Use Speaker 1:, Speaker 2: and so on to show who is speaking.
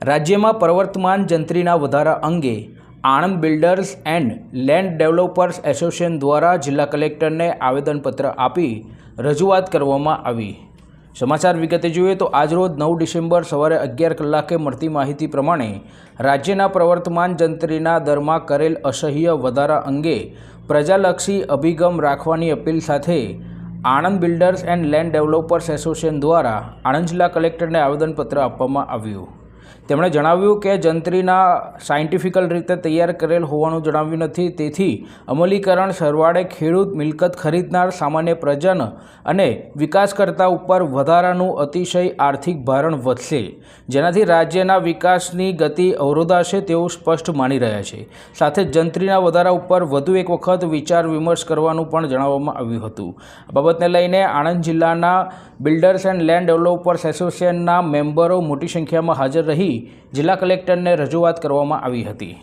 Speaker 1: રાજ્યમાં પ્રવર્તમાન જંત્રીના વધારા અંગે Anand builders and land developers association દ્વારા જિલ્લા કલેક્ટરને આવેદનપત્ર આપી રજૂઆત કરવામાં આવી. સમાચાર વિગતે જોઈએ તો આજરોજ નવ ડિસેમ્બર સવારે અગિયાર કલાકે મળતી માહિતી પ્રમાણે રાજ્યના પ્રવર્તમાન જંત્રીના દરમાં કરેલ અસહ્ય વધારા અંગે પ્રજાલક્ષી અભિગમ રાખવાની અપીલ સાથે Anand builders and land developers association દ્વારા આણંદ જિલ્લા કલેક્ટરને આવેદનપત્ર આપવામાં આવ્યું. તેમણે જણાવ્યું કે જંત્રીના સાયન્ટિફિકલ રીતે તૈયાર કરેલ હોવાનું જણાવ્યું નથી. તેથી અમલીકરણ સરવાળે ખેડૂત મિલકત ખરીદનાર સામાન્ય પ્રજન અને વિકાસકર્તા ઉપર વધારાનું અતિશય આર્થિક ભારણ વધશે, જેનાથી રાજ્યના વિકાસની ગતિ અવરોધાશે તેવું સ્પષ્ટ માની રહ્યા છે. સાથે જંત્રીના વધારા ઉપર વધુ એક વખત વિચાર વિમર્શ કરવાનું પણ જણાવવામાં આવ્યું હતું. આ બાબતને લઈને આણંદ જિલ્લાના બિલ્ડર્સ એન્ડ લેન્ડ ડેવલપર્સ એસોસિએશનના મેમ્બરો મોટી સંખ્યામાં હાજર રહી જિલ્લા કલેક્ટરને રજૂઆત કરવામાં આવી હતી.